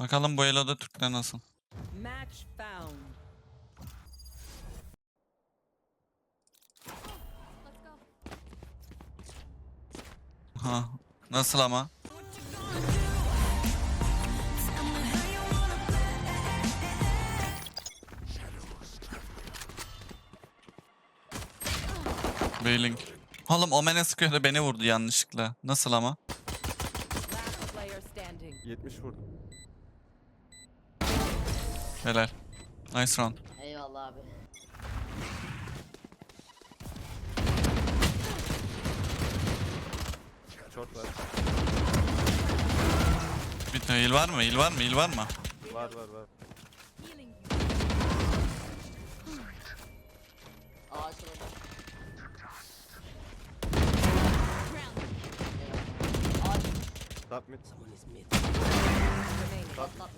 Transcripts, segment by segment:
Bakalım bu Elo'da Türkler nasıl? Match found. Ha, nasıl ama? Bailing. Oğlum Omen'e sıkıyor da beni vurdu yanlışlıkla. Nasıl ama? Last player standing. 70 vurdum. Helal. Nice round. Eyvallah abi. Short var. Tane heal var mı? Heal var mı? Heal var mı? Var var var. Ağaç var. Ağaç. Top mid. Remaining. Patlat.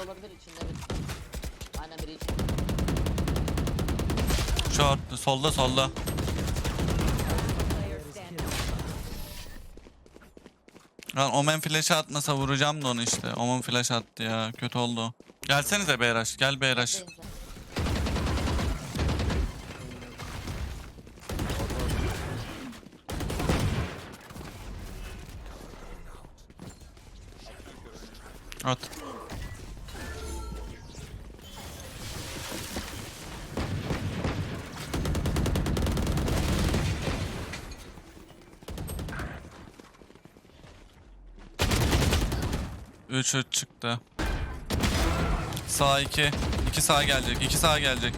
Gapli olabilir içinde bir. Aynen biri içinde. Short. Solda solda. Lan Omen flash atmasa vuracağım da onu işte. Omen flash attı ya. Kötü oldu. Gelsenize Beyraş. Gel Beyraş. At. Üç üç çıktı. Sağ iki. İki sağ gelecek. iki sağ gelecek.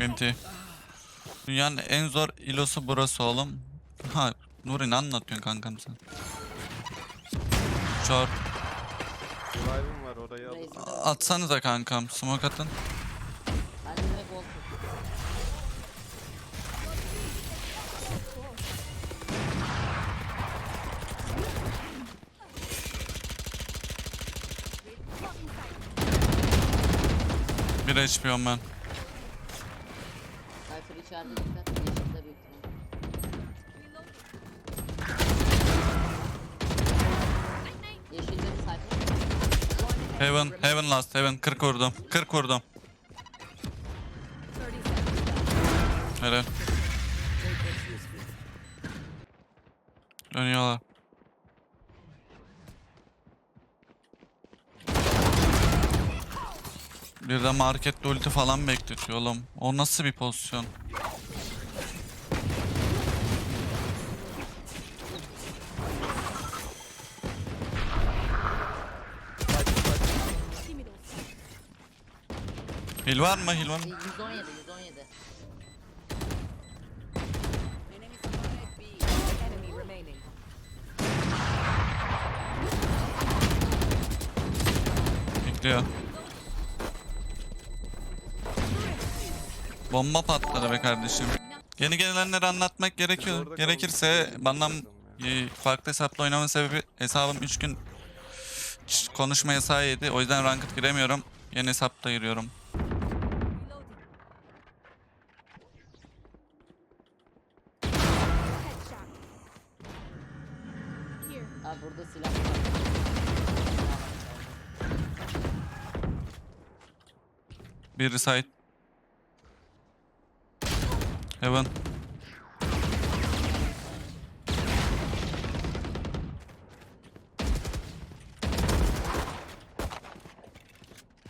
Binti. Dünyanın en zor ilosu burası oğlum. Ha Nuri ne anlatıyorsun kankam sen? Short. Revive'ım var. Reis'in de Atsanıza kankam. Smoke atın. Ben de direkt olsun. Bir HP'yim ben. Cypher içeride dikkat. Yeşilde büyük ihtimal. Yeşilde bir Cypher. Heaven, Heaven last, Heaven 40 vurdum. 40 vurdum. 30 seconds. Helal. Dönüyorlar. Bir de markette ulti falan bekletiyor oğlum. O nasıl bir pozisyon? Hil var mı? Hil var mı? 117, 117. Enemy remaining. Bekliyor. Bomba patladı be kardeşim. Yeni gelenleri anlatmak gerekiyor. Gerekirse e, farklı hesapla oynamamın sebebi hesabım 3 gün konuşma yasağı yedi. O yüzden ranked giremiyorum. Yeni hesapta giriyorum. Burada silah var. Bir side. Heaven.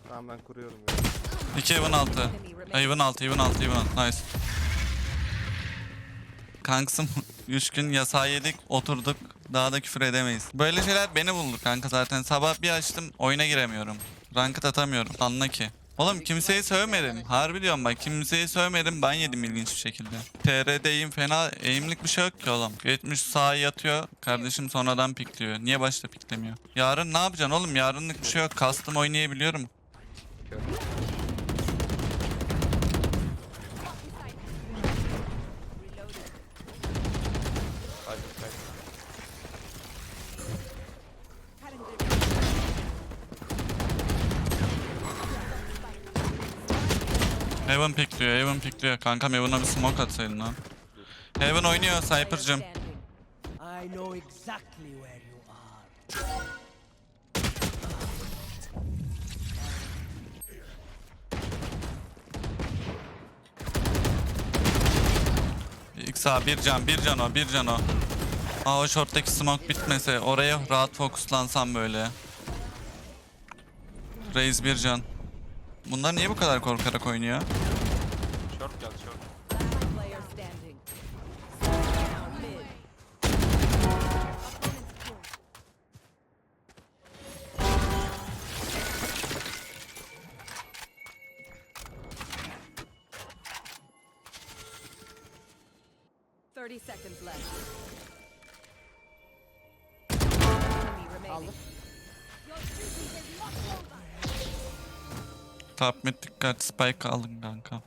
Tamam ben kuruyorum ya. 2 Heaven altı. Heaven altı, Heaven altı, Heaven altı. Nice. Kanksım 3 gün yasağı yedik, oturduk. Daha da küfür edemeyiz. Böyle şeyler beni buldu kanka zaten. Sabah bir açtım, oyuna giremiyorum. Ranked atamıyorum. Anla ki. Oğlum kimseyi sövmedim. Harbi diyorum bak kimseyi sövmedim. Ben yedim ilginç bir şekilde. TR'deyim fena eğimlik bir şey yok ki oğlum. 70 sağa yatıyor. Kardeşim sonradan pikliyor. Niye başta piklemiyor? Yarın ne yapacaksın oğlum? Yarınlık bir şey yok. Custom oynayabiliyorum. Heaven pikliyor. Heaven pikliyor. Kankam Heaven'a bir smoke atsaydın lan. Heaven oynuyor Cypher'cım. XA bir can bir can o bir can o. Aa o shorttaki smoke bitmese oraya rahat fokuslansam böyle. Raze bir can. Bunlar niye bu kadar korkarak oynuyor? Short geldi short. Thirty seconds left. Enemy remaining. Aldım. Top mid dikkat spike alın kanka.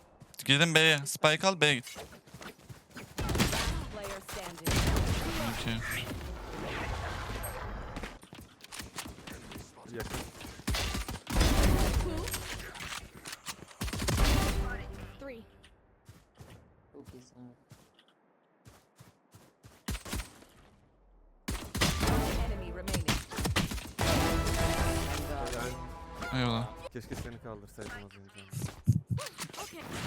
Gidin B'ye spike al B'ye git. Okey. Yakın. Eyvallah. Keşke seni kaldırsaydım az önce.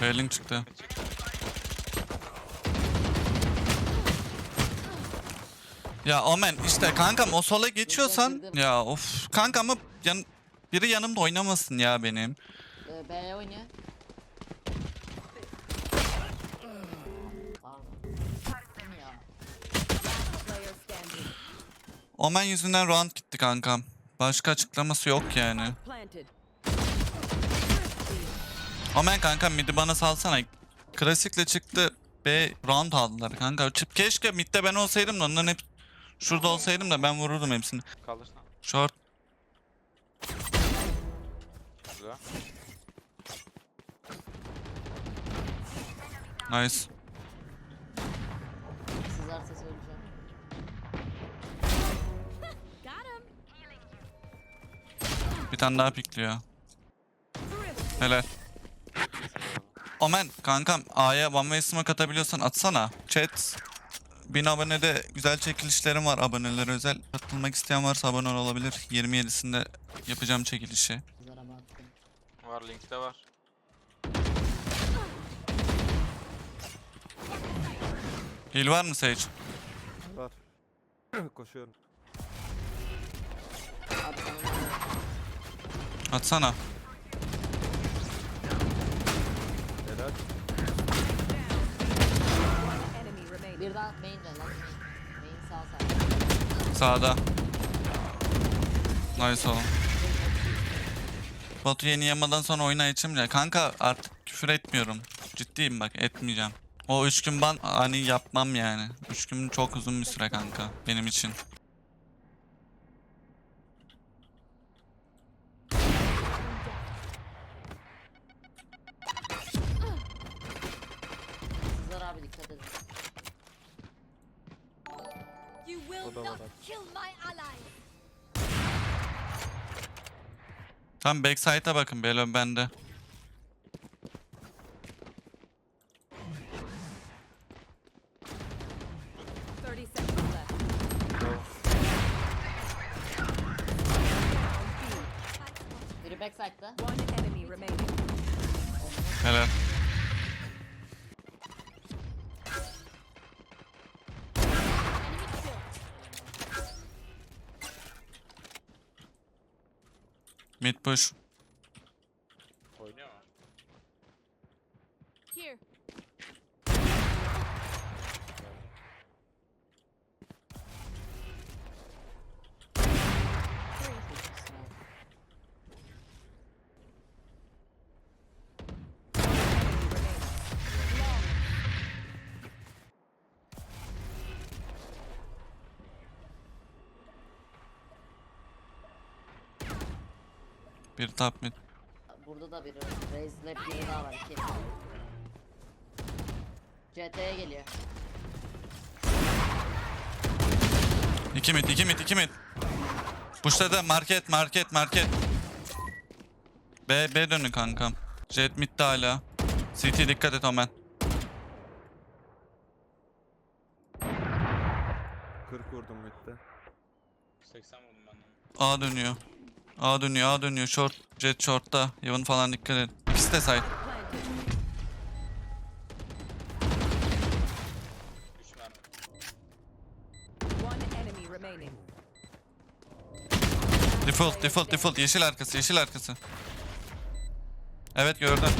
Bailing çıktı. Ya Omen işte kankam o sola geçiyorsan ya of kanka ama yan, biri yanımda oynamasın ya benim. B oynuyor. Omen yüzünden round gitti kankam. Başka açıklaması yok yani. Omen kankam midi bana salsana. Klasikle çıktı B round aldılar kanka. Çıp- Keşke midde ben olsaydım da onların hep şurada olsaydım da ben vururdum hepsini. Kaldırsana. Short Güzel. nice. Sızarsa söyleyeceğim. Bir tane daha pikliyor. Helal. Omen kankam A'ya one way smoke atabiliyorsan atsana. Chat. Bin abonede güzel çekilişlerim var abonelere özel. Katılmak isteyen varsa abone olabilir. 27'sinde yapacağım çekilişi. Var linkte var. Heal var mı Sage? Var. Koşuyorum. Atsana. Bir daha main de lan. Main sağ sağ. Sağda. Nice oğlum. Batu yeni yamadan sonra oyuna içimce. Kanka artık küfür etmiyorum. Ciddiyim bak etmeyeceğim. O üç gün ben hani yapmam yani. Üç gün çok uzun bir süre kanka benim için. Tam backside'a bakın Belo bende. Thirty seconds left. Biri backside'da. Helal. Mid push. Oynuyor mu? Here. Bir top mid. Burada da biri. Raze'le biri daha var. İki. CT'ye geliyor. İki mid, iki mid, iki mid. Push'ta market, market, market. B, B dönün kankam. Jet midde hala. CT dikkat et Omen. 40 vurdum midde. 80 vurdum ben de. A dönüyor. A dönüyor, A dönüyor. Short, jet short'ta. Yavun falan dikkat et. İkisi de side. Planted. 3 mermi. One enemy remaining. Default, default, default. Yeşil arkası, yeşil arkası. Evet gördüm.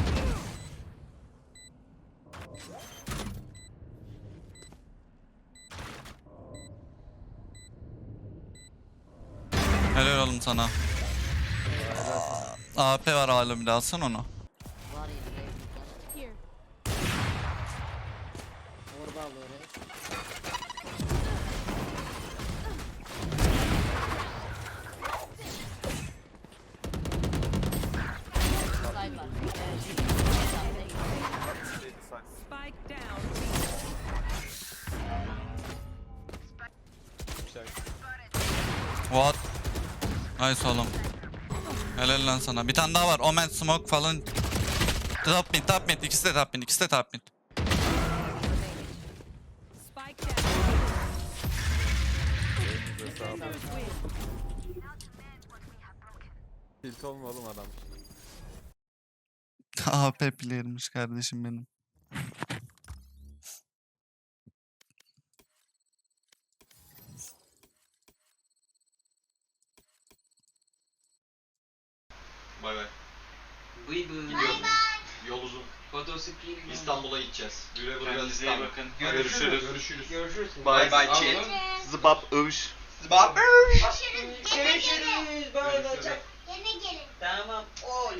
Helal oğlum sana. AP var hala bir de alsana onu. Var yine. Here. Orba. Side var. Spike down. What? Nice oğlum. Helal lan sana. Bir tane daha var. Omen smoke falan. Top mid, top mid. İkisi de top mid, ikisi de top mid. Tilt olma oğlum adam. AP player'mış kardeşim benim. Gidiyorum. Yol uzun. İstanbul'a gideceğiz. Güle güle Kendinize iyi İstanbul. bakın. Görüşürüz. Görüşürüz. Görüşürüz. Bye bye Anladın chat. Zıbap övüş. Zıbap. Görüşürüz. Görüşürüz. Görüşürüz. Yine gelin. Tamam. Oy.